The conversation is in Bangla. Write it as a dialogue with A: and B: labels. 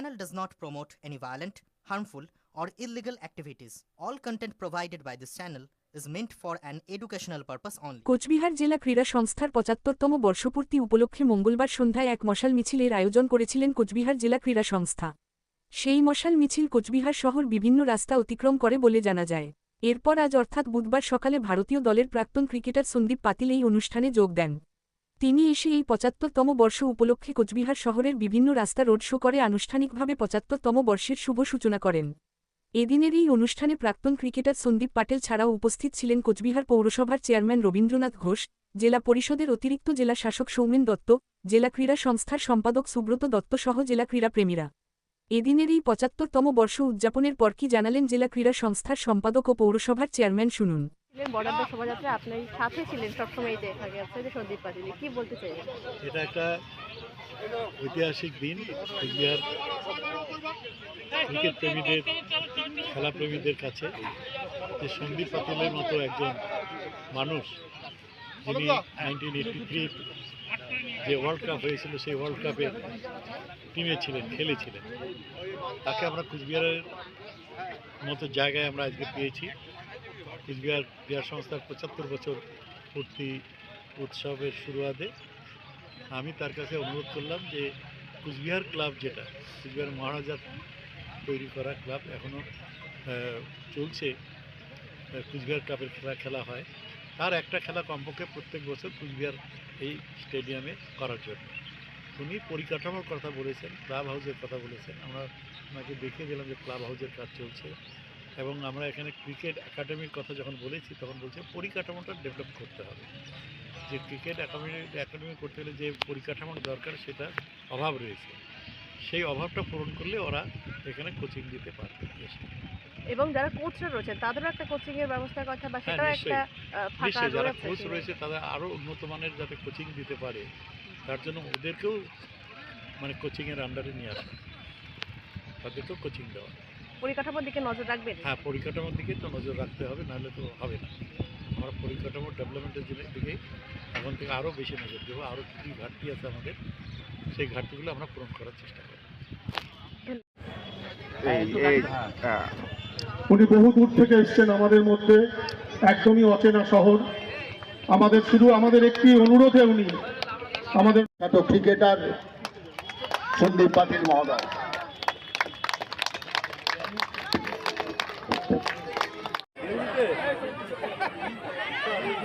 A: channel does not promote any violent, harmful, or illegal activities. All content provided by this channel is meant for an educational purpose only.
B: Cooch Behar জেলা ক্রীড়া সংস্থার পঁচাত্তরতম বর্ষপূর্তি উপলক্ষে মঙ্গলবার সন্ধ্যায় এক মশাল মিছিলের আয়োজন করেছিলেন কোচবিহার জেলা ক্রীড়া সংস্থা সেই মশাল মিছিল কোচবিহার শহর বিভিন্ন রাস্তা অতিক্রম করে বলে জানা যায় এরপর আজ অর্থাৎ বুধবার সকালে ভারতীয় দলের প্রাক্তন ক্রিকেটার সন্দীপ পাতিল এই অনুষ্ঠানে যোগ দেন তিনি এসে এই পঁচাত্তরতম বর্ষ উপলক্ষে কোচবিহার শহরের বিভিন্ন রাস্তা রোড শো করে আনুষ্ঠানিকভাবে পঁচাত্তরতম বর্ষের শুভ সূচনা করেন। এদিনের এই অনুষ্ঠানে প্রাক্তন ক্রিকেটার সন্দীপ পাটেল ছাড়াও উপস্থিত ছিলেন কোচবিহার পৌরসভার চেয়ারম্যান রবীন্দ্রনাথ ঘোষ, জেলা পরিষদের অতিরিক্ত জেলা শাসক সৌমেন দত্ত, জেলা ক্রীড়া সংস্থার সম্পাদক সুব্রত দত্ত সহ জেলা ক্রীড়াপ্রেমীরা এদিনের এই পঁচাত্তরতম বর্ষ উদযাপনের পর কি জানালেন জেলা ক্রীড়া সংস্থার সম্পাদক ও পৌরসভার চেয়ারম্যান শুনুন।
C: ছিলেন আপনার সাথে ছিলেন সবসময় দেখা গেছে যে সন্দীপ কি বলতে চাইবেন?
D: এটা একটা ঐতিহাসিক দিন, কুচবিহার ক্রিকেট প্রেমীদের, খেলা প্রেমীদের কাছে। যে সন্দীপ পাতিলের মতো একজন মানুষ, যিনি নাইনটিন এইটি থ্রি যে ওয়ার্ল্ড কাপ হয়েছিল, সেই ওয়ার্ল্ড কাপে টিমে ছিলেন, খেলেছিলেন। তাকে আমরা কুচবিহারের মতো জায়গায় আমরা আজকে পেয়েছি। কুচবিহার ক্রীড়া সংস্থার পঁচাত্তর বছর পূর্তি উৎসবের শুরুয়াতে আমি তার কাছে অনুরোধ করলাম যে কুচবিহার ক্লাব যেটা, কুচবিহার মহারাজার তৈরি করা ক্লাব এখনও চলছে কুচবিহার ক্লাবের খেলা খেলা হয়। তার একটা খেলা কমপক্ষে প্রত্যেক বছর কুচবিহার এই স্টেডিয়ামে করার জন্য। উনি পরিকাঠামোর কথা বলেছেন, ক্লাব হাউসের কথা বলেছেন। আমরা ওনাকে দেখিয়ে দিলাম যে ক্লাব হাউসের কাজ চলছে। এবং আমরা এখানে ক্রিকেট একাডেমির কথা যখন বলেছি তখন বলছে পরিকাঠামোটা ডেভেলপ করতে হবে। যে ক্রিকেট একাডেমি একাডেমি করতে গেলে যে পরিকাঠামোর দরকার সেটা অভাব রয়েছে। সেই অভাবটা পূরণ করলে ওরা এখানে কোচিং দিতে পারবে
C: এবং যারা কোচরা রয়েছেন তাদেরও একটা কোচিং এর ব্যবস্থার কথা বা
D: হ্যাঁ,
C: সেটাও একটা ফাঁকা
D: যারা কোচ রয়েছে তারা আরও উন্নত মানের যাতে কোচিং দিতে পারে তার জন্য ওদেরকেও মানে কোচিংয়ের আন্ডারে নিয়ে আসা তাদেরকেও কোচিং দেওয়া।
C: পরিকাঠামোর দিকে নজর রাখবেন?
D: হ্যাঁ পরিকাঠামোর দিকে তো নজর রাখতে হবে নাহলে তো হবে না। আমরা পরিকাঠামোর ডেভেলপমেন্টের দিকে এখন থেকে আরও বেশি নজর দেবো আরও কী কী ঘাটতি আছে আমাদের সেই ঘাটতিগুলো আমরা পূরণ করার চেষ্টা করব।
E: এই এই হ্যাঁ।
F: উনি বহু দূর থেকে এসছেন আমাদের মধ্যে একদমই অচেনা শহর। আমাদের শুধু আমাদের একটি অনুরোধে উনি আমাদের
E: ক্রিকেটার সন্দীপ পাতিল মহোদয়।